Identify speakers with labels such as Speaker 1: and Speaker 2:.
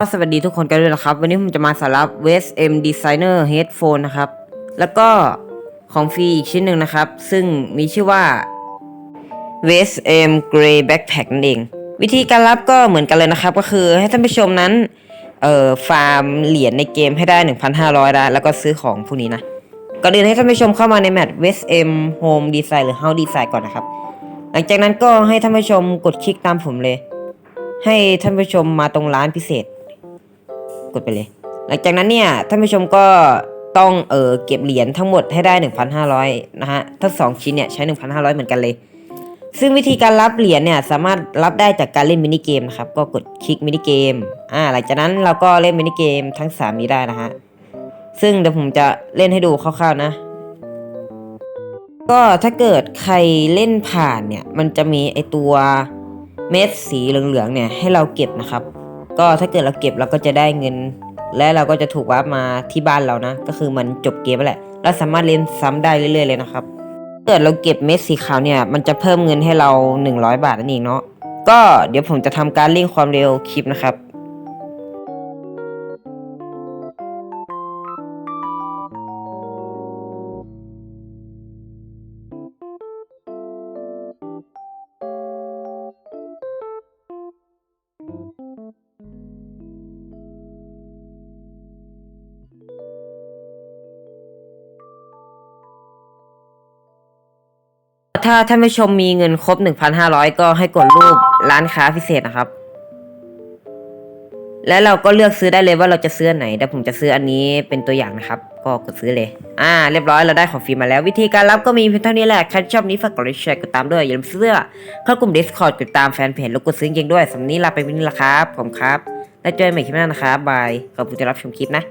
Speaker 1: ก็สวัสดีทุกคนกันด้วยนะครับ วันนี้ผมจะมาสารับ West M Designer Headphone นะครับ แล้วก็ของฟรีอีกชิ้นหนึ่งนะครับ ซึ่งมีชื่อว่า West M Grey Backpack นั่นเอง วิธีการรับก็เหมือนกันเลยนะครับ ก็คือให้ท่านผู้ชมนั้น เอ่อ ฟาร์มเหรียญในเกมให้ได้ 1,500ได้แล้วก็ซื้อของพวกนี้นะก่อนอื่นให้ท่านผู้ชมเข้ามาในแมท West M Home Design หรือ House Design ก่อนนะครับ หลังจากนั้นก็ให้ท่านผู้ชมกดคลิกตามผมเลย ให้ท่านผู้ชมมาตรงร้านพิเศษ กดไปเลย หลังจากนั้นเนี่ยท่านผู้ชมก็ต้องเออเก็บเหรียญทั้งหมดให้ได้ 1,500 นะฮะทั้งสองชิ้นเนี่ยใช้ 1,500 เหมือนกันเลย ซึ่งวิธีการรับเหรียญเนี่ยสามารถรับได้จากการเล่นมินิเกมนะครับ ก็กดคลิกมินิเกมอ่าหลังจากนั้นเราก็เล่นมินิเกมทั้ง 3 นี้ได้นะฮะซึ่งเดี๋ยวผมจะเล่นให้ดูคร่าวๆนะก็ถ้าเกิดใครเล่นผ่านเนี่ย มันจะมีไอตัวเม็ดสีเหลืองๆเนี่ยให้เราเก็บนะครับ ก็ถ้าเกิดเราเก็บเราก็จะได้เงิน และเราก็จะถูกวาร์ปมาที่บ้านเรานะ ก็คือมันจบเกมแหละ เราสามารถเล่นซ้ำได้เรื่อยๆเลยนะครับถ้าเกิดเราเก็บเม็ดสีขาวเนี่ยมันจะเพิ่มเงินให้เรา 100 บาทนั่นเองเนาะก็เดี๋ยวผมจะทำการเร่งความเร็วคลิปนะครับ ถ้าท่านผู้ชมมีเงินครบ 1,500 ก็ให้กดรูปร้านค้าพิเศษนะครับ แล้วเราก็เลือกซื้อได้เลยว่าเราจะซื้ออันไหนแต่ผมจะซื้ออันนี้เป็นตัวอย่างนะครับ ก็กดซื้อเลย อ่า เรียบร้อยเราได้ของฟรีมาแล้ว วิธีการรับก็มีเพียงเท่านี้แหละใครชอบนี้ฝากกดไลค์แชร์กดตามด้วยอย่าลืมซื้อเข้ากลุ่ม Discord กดตามแฟนเพจแล้วกดซื้อจริงด้วยสำหรับนี้ลาไปวันนี้ละครับผมครับแล้วเจอกันใหม่คลิปหน้านะครับบายขอบคุณที่รับชมคลิปนะ